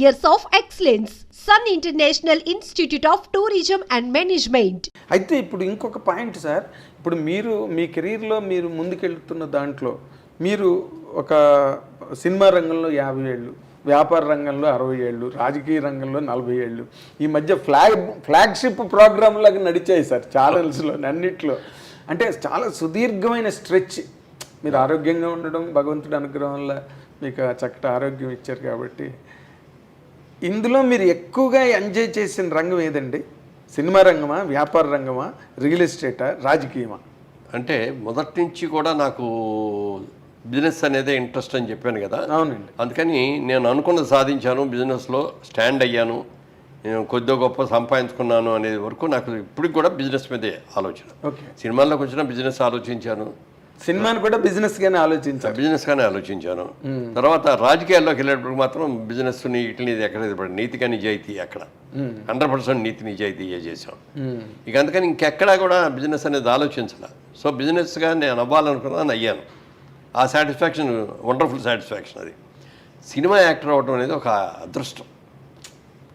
Years of excellence sun international institute of tourism and management అయితే ఇప్పుడు ఇంకొక point sir ఇప్పుడు మీరు మీ కెరీర్లో మీరు ముందుకెళ్తున్న దాంట్లో మీరు ఒక సినిమా రంగంలో యాభై ఏళ్ళు వ్యాపార రంగంలో అరవై ఏళ్ళు రాజకీయ రంగంలో నలభై ఏళ్ళు ఈ మధ్య ఫ్లాగ్ ఫ్లాగ్షిప్ ప్రోగ్రామ్ లాగా నడిచాయి సార్ ఛానల్స్లో అన్నిట్లో. అంటే చాలా సుదీర్ఘమైన స్ట్రెచ్. మీరు ఆరోగ్యంగా ఉండడం భగవంతుడి అనుగ్రహం వల్ల మీకు చక్కటి ఆరోగ్యం ఇచ్చారు కాబట్టి ఇందులో మీరు ఎక్కువగా ఎంజాయ్ చేసిన రంగం ఏదండి? సినిమా రంగమా? వ్యాపార రంగమా? రియల్ ఎస్టేటా? రాజకీయమా? అంటే మొదటి నుంచి కూడా నాకు బిజినెస్ అనేదే ఇంట్రెస్ట్ అని చెప్పాను కదా. అవునండి. అందుకని నేను అనుకున్నది సాధించాను బిజినెస్లో స్టాండ్ అయ్యాను నేను కొద్దిగా గొప్ప సంపాదించుకున్నాను అనేది వరకు నాకు ఇప్పటికి కూడా బిజినెస్ మీదే ఆలోచన. ఓకే. సినిమాల్లోకి వచ్చిన బిజినెస్ ఆలోచించాను. సినిమాని కూడా బిజినెస్ గానే ఆలోచించారు బిజినెస్ గానే ఆలోచించాను తర్వాత రాజకీయాల్లోకి వెళ్ళేటప్పుడు మాత్రం బిజినెస్ని ఇట్లని ఎక్కడ పడి నీతిగా నిజాయితీ అక్కడ హండ్రెడ్ పర్సెంట్ నీతి నిజాయితీ చేసాం. ఇక అందుకని ఇంకెక్కడా కూడా బిజినెస్ అనేది ఆలోచించాల. సో బిజినెస్గా నేను అవ్వాలనుకున్నాను అయ్యాను. ఆ సాటిస్ఫాక్షన్ వండర్ఫుల్ సాటిస్ఫాక్షన్ అది. సినిమా యాక్టర్ అవ్వడం అనేది ఒక అదృష్టం.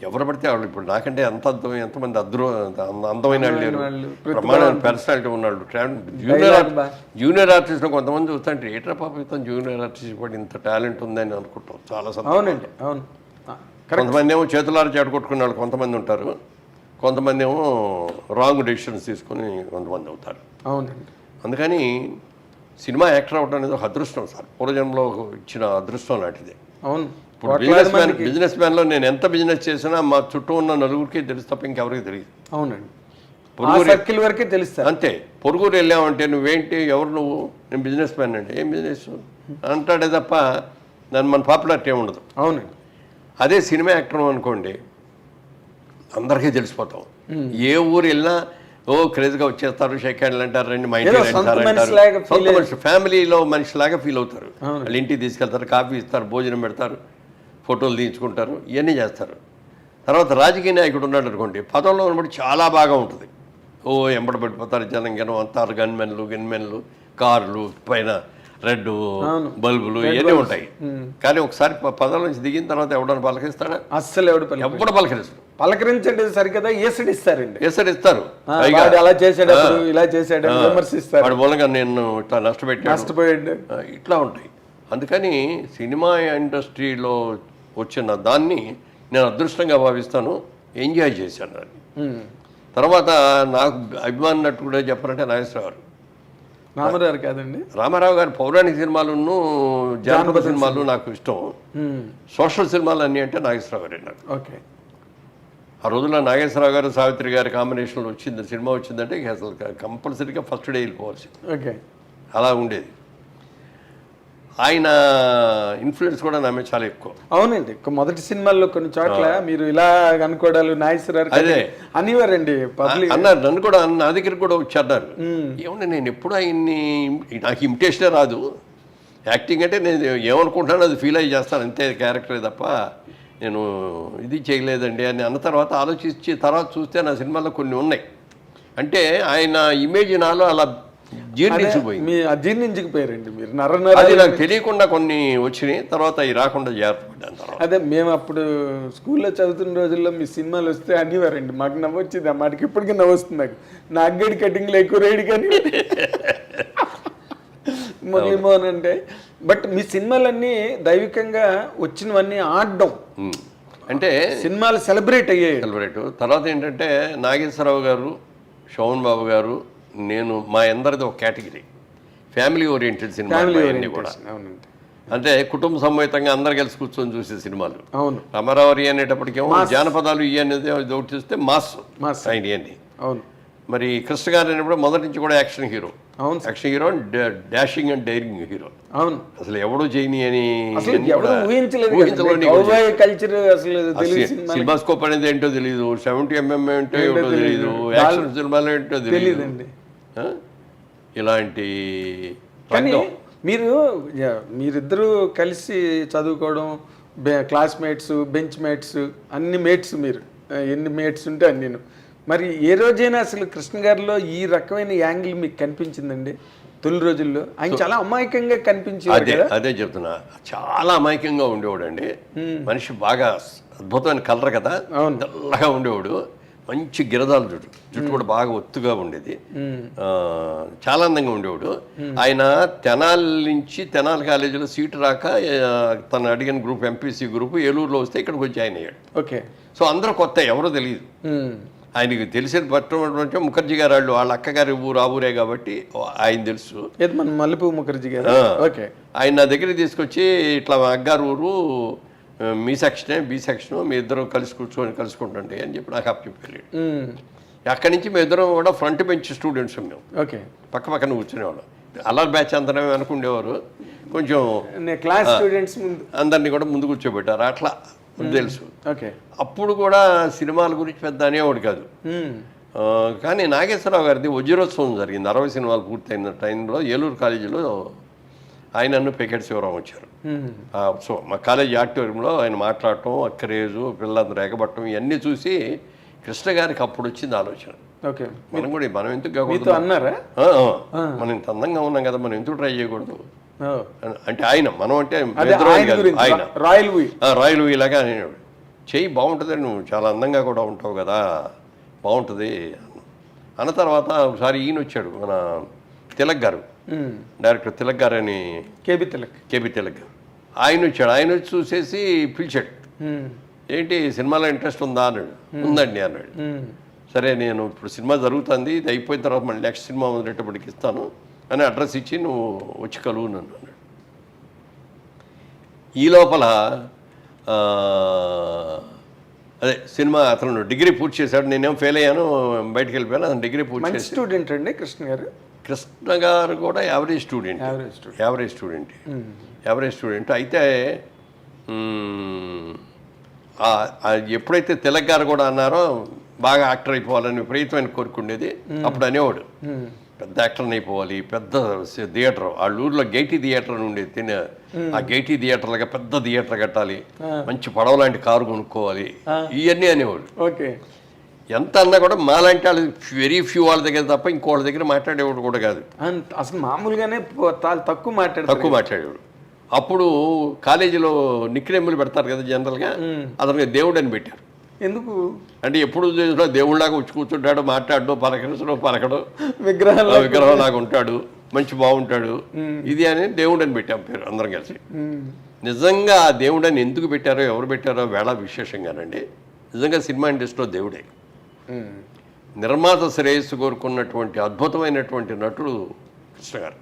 ఎవరు పడితే వాళ్ళు ఇప్పుడు నాకంటే ఎంత అర్థం ఎంతమంది అదృ అంద- అందమైన వాళ్ళు లేరు ప్రమాణమైన పర్సనాలిటీ ఉన్నాళ్ళు జూనియర్ జూనియర్ ఆర్టిస్ట్లో కొంతమంది చూస్తుంటే ఏట్రా పాప ఇతను జూనియర్ ఆర్టిస్ట్ కూడా ఇంత టాలెంట్ ఉందని అనుకుంటాం. చాలా అవునండి అవును. కొంతమంది ఏమో చేతులారు చెడగొట్టుకునే వాళ్ళు కొంతమంది ఉంటారు. కొంతమంది ఏమో రాంగ్ డెసిషన్స్ తీసుకుని కొంతమంది అవుతారు. అవునండి. అందుకని సినిమా యాక్టర్ అవ్వడం అనేది ఒక అదృష్టం సార్. పూర్వజన్మలో ఇచ్చిన అదృష్టం లాంటిది. అవును. ఇప్పుడు బిజినెస్ మ్యాన్ బిజినెస్ మ్యాన్లో నేను ఎంత బిజినెస్ చేసినా మా చుట్టూ ఉన్న నలుగురికి తెలుసు తప్ప ఇంకెవరికి తెలియదు. అవునండి. సర్కిల్ వరకే తెలుస్తారు. అంతే. పొరుగురు వెళ్ళామంటే నువ్వేంటి? ఎవరు నువ్వు? నేను బిజినెస్ మ్యాన్ అంటే ఏం బిజినెస్? అంటాడే తప్ప దాని మన పాపులారిటీ ఉండదు అవునండి. అదే సినిమా యాక్టర్ అనుకోండి అందరికీ తెలిసిపోతాం. ఏ ఊరు వెళ్ళినా ఓ క్రేజ్గా వచ్చేస్తారు షేక్ హ్యాండ్లు అంటారు రండి మా అంటారు సొంత మనిషి ఫ్యామిలీలో మనిషిలాగా ఫీల్ అవుతారు. వాళ్ళు ఇంటికి తీసుకెళ్తారు కాఫీ ఇస్తారు భోజనం పెడతారు. ఫోటోలు తీయించుకుంటారు ఇవన్నీ చేస్తారు. తర్వాత రాజకీయ నాయకుడు ఉన్నాడు అనుకోండి పదంలో ఉన్నప్పుడు చాలా బాగా ఉంటుంది. ఓ ఎంబడ పడిపోతారు జనం జనం అంతారు గన్మెన్లు గిన్మెన్లు కార్లు పైన రెడ్ బల్బులు ఇవన్నీ ఉంటాయి. కానీ ఒకసారి పదం నుంచి దిగిన తర్వాత ఎవడన్నా పలకరిస్తాడా? అస్సలు ఎవడు ఎప్పుడు పలకరిస్తారు పలకరించండి సరికదా ఏసుడు ఇస్తారండి. ఎసరు ఇస్తారు అలా చేసేటప్పుడు ఇలా చేసాడు విమర్శిస్తారు. వాడి మూలంగా నేను ఇట్లా నష్టపెట్టాను నష్టపోయాడు. ఇట్లా ఉంటాయి. అందుకని సినిమా ఇండస్ట్రీలో వచ్చిన దాన్ని నేను అదృష్టంగా భావిస్తాను. ఎంజాయ్ చేశాను దాన్ని. ఉమ్. తర్వాత నాకు అభిమానం నట్టు కూడా చెప్పాలంటే నాగేశ్వరరావు గారు. రామారావు కాదండి? రామారావు గారి పౌరాణిక సినిమాలును జానపద సినిమాలు నాకు ఇష్టం. సోషల్ సినిమాలు అన్నీ అంటే నాగేశ్వరరావు గారే నాకు. ఓకే. ఆ రోజుల్లో నాగేశ్వరరావు గారు సావిత్రి గారి కాంబినేషన్లో వచ్చింది సినిమా వచ్చిందంటే అసలు కంపల్సరీగా ఫస్ట్ డే వెళ్ళిపోవాల్సింది. ఓకే. అలా ఉండేది. ఆయన ఇన్ఫ్లుయెన్స్ కూడా నా మీద చాలా ఎక్కువ. అవునండి. మొదటి సినిమాల్లో కొన్ని చోట్ల మీరు ఇలా అనుకోవడాలు నాయసరారు అదే. అనివారండి అన్నారు. నన్ను కూడా నా దగ్గరికి కూడా వచ్చి అన్నారు. ఏమన్నా నేను ఎప్పుడు ఆయన్ని నాకు ఇమిటేషనే రాదు. యాక్టింగ్ అంటే నేను ఏమనుకుంటానో అది ఫీల్ అయ్యి చేస్తాను. అంతే క్యారెక్టరే తప్ప నేను ఇది చేయలేదండి అని అన్న తర్వాత ఆలోచించి తర్వాత చూస్తే నా సినిమాలో కొన్ని ఉన్నాయి. అంటే ఆయన ఇమేజ్ నాలో అలా జీర్ణించిపోయింది. మీ అజీర్ణించుకుపోయారండి మీరు. నర అది నాకు తెలియకుండా కొన్ని వచ్చినాయి తర్వాత అవి రాకుండా జాగ్రత్త తర్వాత. అదే మేము అప్పుడు స్కూల్లో చదువుతున్న రోజుల్లో మీ సినిమాలు వస్తే అనివారండి. మాకు నవ్వు వచ్చింది ఆ మాటకి ఇప్పటికీ నవ్వు వస్తుంది నాకు. నా అగ్గడి కటింగ్లో ఎక్కువ రేడు కానీ. అంటే బట్ మీ సినిమాలన్నీ దైవికంగా వచ్చినవన్నీ ఆడడం. అంటే సినిమాలు సెలబ్రేట్ అయ్యాయి. సెలబ్రేట్. తర్వాత ఏంటంటే నాగేశ్వరరావు గారు శోభన్ బాబు గారు నేను మా అందరిది ఒక కేటగిరీ. ఫ్యామిలీ ఓరియంటెడ్ సినిమా కూడా. అంటే కుటుంబ సమేతంగా అందరు కలిసి కూర్చొని చూసే సినిమాలు. అవును. రామారావు అనేటప్పటికేమో జానపదాలు ఇవి అనేది ఒకటి చూస్తే మాస్ మాస్. ఆయన ఇవన్నీ అవును. మరి కృష్ణ గారు అనేప్పుడు మొదటి నుంచి కూడా యాక్షన్ హీరో. అవును. Action hero dashing and daring hero. అవును. అసలు ఎవడు చేయని అని సినిమాస్కోప్ అనేది ఏంటో తెలియదు సెవెంటీ ఎంఎం ఏంటో ఏంటో తెలియదు. యాక్షన్ సినిమాలు ఏంటో తెలియదు? ఇలాంటి రంగం? మీరు మీరిద్దరూ కలిసి చదువుకోవడం క్లాస్మేట్స్ బెంచ్ మేట్స్ అన్ని మేట్స్ మీరు. ఎన్ని మేట్స్ ఉంటే అన్ని మరి ఏ రోజైనా అసలు కృష్ణ గారిలో ఈ రకమైన యాంగిల్ మీకు కనిపించిందండి? తొలి రోజుల్లో. ఆయన చాలా అమాయకంగా కనిపించేవారు అదే అదే చెప్తున్నా. చాలా అమాయకంగా ఉండేవాడండి. మనిషి బాగా అద్భుతమైన కలర్ కదా? తెల్లగా ఉండేవాడు. మంచి గిరదాల జుట్టు జుట్టు కూడా బాగా ఒత్తుగా ఉండేది. చాలా అందంగా ఉండేవాడు. ఆయన తెనాలి నుంచి తెనాలి కాలేజీలో సీటు రాక తను అడిగిన గ్రూప్ ఎంపీసీ గ్రూప్ ఏలూరులో వస్తే ఇక్కడికి వచ్చి ఆయన అయ్యాడు. ఓకే. సో అందరూ కొత్త ఎవరో తెలియదు. ఆయనకి తెలిసిన పట్టణం ముఖర్జీ గారు వాళ్ళు వాళ్ళ అక్కగారి ఊరు ఆ ఊరే కాబట్టి ఆయన తెలుసు. ఏది మన మల్లెపూ ముఖర్జీ గారు. ఓకే. ఆయన నా దగ్గరికి తీసుకొచ్చి ఇట్లా అగ్గారు ఊరు మీ సెక్షనే బి సెక్షన్ మీ ఇద్దరు కలిసి కూర్చొని కలుసుకుంటుంటే అని చెప్పి నాకు అప్పు చెప్పారు. అక్కడి నుంచి మేము ఇద్దరం కూడా ఫ్రంట్ బెంచ్ స్టూడెంట్స్ మేము ఓకే. పక్క పక్కన కూర్చునేవాళ్ళం అల్లర్ బ్యాచ్ అంతనే అనుకునేవారు కొంచెం క్లాస్ స్టూడెంట్స్ అందరినీ కూడా ముందు కూర్చోబెట్టారు. అట్లా తెలుసు. ఓకే. అప్పుడు కూడా సినిమాల గురించి పెద్ద అనేవాడు కాదు. కానీ నాగేశ్వరరావు గారిది వజ్రోత్సవం జరిగింది. అరవై సినిమాలు పూర్తయిన టైంలో ఏలూరు కాలేజీలో ఆయన నన్ను పెకెట్ శివరాం వచ్చారు. ఉత్సవం మా కాలేజీ ఆడిటోరియంలో ఆయన మాట్లాడటం ఆ క్రేజు పిల్లలందరూ ఎగబట్టడం ఇవన్నీ చూసి కృష్ణ గారికి అప్పుడు వచ్చింది ఆలోచన. ఓకే. మనం కూడా మనం ఎందుకు అన్నారా. మనం ఇంత అందంగా ఉన్నాం కదా మనం ఎందుకు ట్రై చేయకూడదు. అంటే ఆయన మనం అంటే ఆయన రాయల్ వీ. ఆ, రాయలు ఇలాగా అనేవాడు చెయ్యి బాగుంటుంది నువ్వు చాలా అందంగా కూడా ఉంటావు కదా బాగుంటుంది. అన్న తర్వాత ఒకసారి ఈయన వచ్చాడు మన తిలక్ గారు. డైరెక్టర్ తిలక్ గారు అని కేబి తిలక్. కేబీ తిలక్. గారు ఆయన వచ్చాడు. ఆయన వచ్చి చూసేసి పిలిచాడు. ఏంటి సినిమాలో ఇంట్రెస్ట్ ఉందా అన్నాడు. ఉందండి అన్నాడు. సరే నేను ఇప్పుడు సినిమా జరుగుతుంది ఇది అయిపోయిన తర్వాత మళ్ళీ నెక్స్ట్ సినిమా మొదలెట్టప్పటికి ఇస్తాను. అని అడ్రస్ ఇచ్చి నువ్వు వచ్చి కలువు నన్ను అన్నాడు. ఈ లోపల అదే సినిమా అతను డిగ్రీ పూర్తి చేశాడు. నేనేం ఫెయిల్ అయ్యాను బయటికి వెళ్ళిపోయాను అతను డిగ్రీ పూర్తి స్టూడెంట్ అండి కృష్ణ గారు. కృష్ణ గారు కూడా average student. Average student. Average student. అయితే ఎప్పుడైతే తిలక్ గారు కూడా అన్నారో బాగా యాక్టర్ అయిపోవాలని విపరీతమైన కోరుకుండేది అప్పుడు అనేవాడు. పెద్ద యాక్టర్ అయిపోవాలి పెద్ద థియేటర్. వాళ్ళ ఊర్లో గేటీ థియేటర్ ఉండేది. తినే ఆ గేటీ థియేటర్ లాగా పెద్ద థియేటర్ కట్టాలి. మంచి పడవ లాంటి కారు కొనుక్కోవాలి. ఇవన్నీ అనేవాడు ఓకే. ఎంత అన్నా కూడా మాలాంటి వాళ్ళు వెరీ ఫ్యూ వాళ్ళ దగ్గర తప్ప ఇంకోళ్ళ దగ్గర మాట్లాడేవాడు కూడా కాదు. అసలు మామూలుగానే తక్కువ మాట్లాడతారు. తక్కువ మాట్లాడేవాడు. అప్పుడు కాలేజీలో నిక్నేములు పెడతారు కదా జనరల్గా అతనికి దేవుడు అని పెట్టారు. ఎందుకు? అంటే ఎప్పుడు చూసినా దేవుళ్ళలాగా వచ్చి కూర్చుంటాడు మాట్లాడు పలకరించడం పలకడు. విగ్రహం లాగా ఉంటాడు మంచి బాగుంటాడు. ఇది అని దేవుడు అని పెట్టాం పేరు అందరం కలిసి. నిజంగా ఆ దేవుడు అని ఎందుకు పెట్టారో ఎవరు పెట్టారో వేళ విశేషంగానండి. నిజంగా సినిమా ఇండస్ట్రీలో దేవుడే. నిర్మాత శ్రేయస్సు కోరుకున్నటువంటి అద్భుతమైనటువంటి నటుడు కృష్ణ గారు.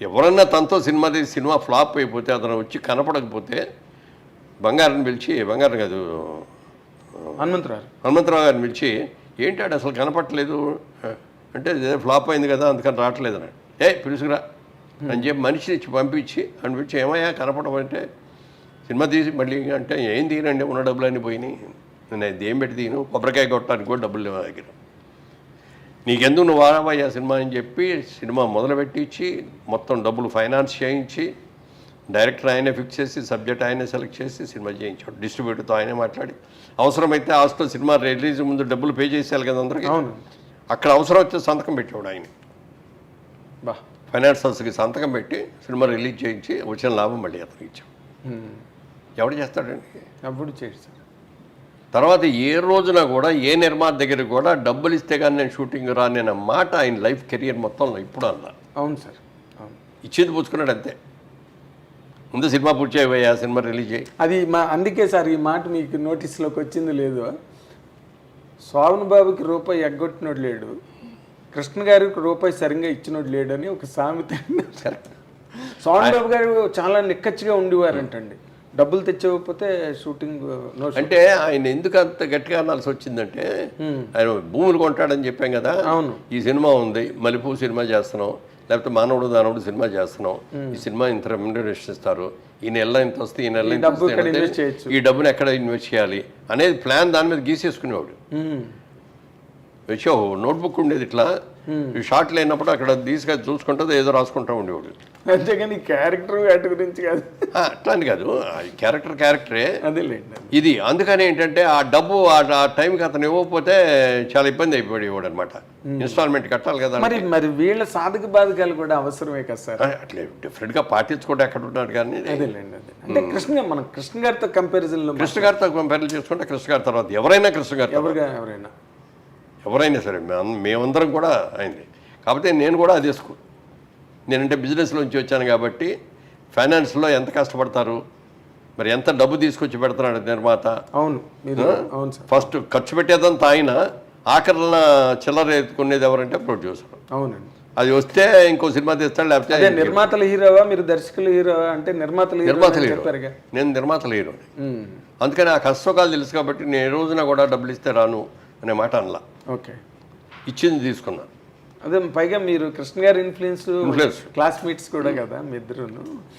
ఎవరన్నా తనతో సినిమా తీసి సినిమా ఫ్లాప్ అయిపోతే అతను వచ్చి కనపడకపోతే బంగారం పిలిచి బంగారం కాదు హనుమంతరావు. హనుమంతరావు గారిని పిలిచి ఏంటాడు అసలు కనపట్లేదు అంటే "ఇదే ఫ్లాప్ అయింది కదా అందుకని రావట్లేదు అన్నాడు. ఏ పిలుచుకురా అని చెప్పి మనిషిని ఇచ్చి పంపించి అని పిలిచి ఏమయ్యా కనపడమంటే సినిమా తీసి మళ్ళీ అంటే ఏం తీయనండి ఉన్న డబ్బులు అన్నీ పోయినాయి. నేను అది ఏం పెట్టి తీయను కొబ్బరికాయ కొట్టడానికి కూడా డబ్బులు లేవు దగ్గర. నీకెందుకు నువ్వు వాడవయ్యా సినిమా అని చెప్పి సినిమా మొదలుపెట్టి ఇచ్చి మొత్తం డబ్బులు ఫైనాన్స్ చేయించి డైరెక్టర్ ఆయనే ఫిక్స్ చేసి సబ్జెక్ట్ ఆయనే సెలెక్ట్ చేసి సినిమా చేయించాడు. డిస్ట్రిబ్యూటర్తో ఆయనే మాట్లాడి. అవసరమైతే హాస్టల్ సినిమా రిలీజ్ ముందు డబ్బులు పే చేసేయాలి కదా అందరికీ. అవును. అక్కడ అవసరం వచ్చే సంతకం పెట్టాడు ఆయన. బా. ఫైనాన్సర్స్కి సంతకం పెట్టి సినిమా రిలీజ్ చేయించి వచ్చిన లాభం మళ్ళీ అతనికి ఇచ్చాం. ఎవడు చేస్తాడండి? అప్పుడు చేసి సార్. తర్వాత ఏ రోజున కూడా ఏ నిర్మాత దగ్గర కూడా డబ్బులు ఇస్తే కానీ నేను షూటింగ్ రాని మాట ఆయన లైఫ్ కెరియర్ మొత్తంలో ఇప్పుడు అన్నా అవును సార్ అవును. ఇచ్చేది పుచ్చుకున్నాడు అంతే. ముందు సినిమా పూర్తి చేయవయ్యా సినిమా రిలీజ్ చేయి. అది మా అందుకే సార్ ఈ మాట మీకు నోటీస్లోకి వచ్చింది లేదు. స్వామి బాబుకి రూపాయి ఎగ్గొట్టినోడు లేడు. కృష్ణ గారికి రూపాయి సరిగ్గా ఇచ్చినోడు లేడు అని ఒక సామెత. స్వామి బాబు గారు చాలా నిక్కచ్చిగా ఉండేవారంటండి. డబ్బులు తెచ్చకపోతే షూటింగ్ అంటే ఆయన ఎందుకు అంత గట్టిగా అనాల్సి వచ్చిందంటే ఆయన భూములు కొంటాడని చెప్పాం కదా. అవును. ఈ సినిమా ఉంది మలిపూ సినిమా చేస్తున్నాం లేకపోతే మానవుడు దానవుడు సినిమా చేస్తున్నాం. ఈ సినిమా ఇంత రెమ్యునరేషన్ ఇస్తారు. ఈ నెల ఇంత వస్తే ఈ నెల ఇంత వస్తే. ఈ డబ్బుని ఎక్కడ ఇన్వెస్ట్ చేయాలి అనేది ప్లాన్ దాని మీద గీసేసుకునేవాడు. వచ్చి నోట్బుక్ ఉండేది ఇట్లా. ఈ షార్ట్ లేనప్పుడు అక్కడ తీసుకొని చూసుకుంటే ఏదో రాసుకుంటూ ఉండేవాడు. అంతేగాని క్యారెక్టర్ వాటి గురించి కాదు. అట్లా అని కాదు ఆ క్యారెక్టర్ క్యారెక్టరే. అదేలేండి ఇది అందుకని ఏంటంటే ఆ డబ్బు ఆ టైంకి అతను ఇవ్వకపోతే చాలా ఇబ్బంది అయిపోయేవాడు అనమాట ఇన్స్టాల్మెంట్ కట్టాలి కదా మరి మరి వీళ్ళ సాధక బాధకాలు కూడా అవసరమే కదా సార్? అట్లే డిఫరెంట్గా పాటించుకుంటే ఎక్కడ ఉన్నాడు కానీ. అదేలేండి అదే. అంటే కృష్ణ మనం కృష్ణ గారితో కంపారిజన్లో కృష్ణ గారితో కంపేర్ చేసుకుంటే కృష్ణ గారి తర్వాత ఎవరైనా కృష్ణ గారు ఎవరుగా ఎవరైనా. ఎవరైనా సరే మేమందరం కూడా అయింది కాకపోతే నేను కూడా అదే స్కూల్. నేనంటే బిజినెస్లోంచి వచ్చాను కాబట్టి ఫైనాన్స్లో ఎంత కష్టపడతారు? మరి ఎంత డబ్బు తీసుకొచ్చి పెడుతున్నాడు నిర్మాత. అవును అవును సార్. ఫస్ట్ ఖర్చు పెట్టేదంతా ఆయన. ఆఖరణ చిల్లర ఎత్తుకునేది ఎవరంటే ప్రొడ్యూసర్. అవునండి. అది వస్తే ఇంకో సినిమా తీస్తాడు లేకపోతే నిర్మాతల హీరోవా? మీరు దర్శకుల హీరోవా? అంటే నిర్మాతల హీరో నిర్మాతలు హీరో. నేను నిర్మాతలు హీరో అందుకని ఆ కష్టసుఖాలు తెలుసు కాబట్టి నేను ఏ రోజున కూడా డబ్బులు ఇస్తే రాను అనే మాట అనలా. ఓకే. ఇచ్చింది తీసుకున్నా. అదే పైగా మీరు కృష్ణ గారి ఇన్ఫ్లుయెన్స్. క్లాస్మేట్స్ కూడా కదా మీ ఇద్దరును.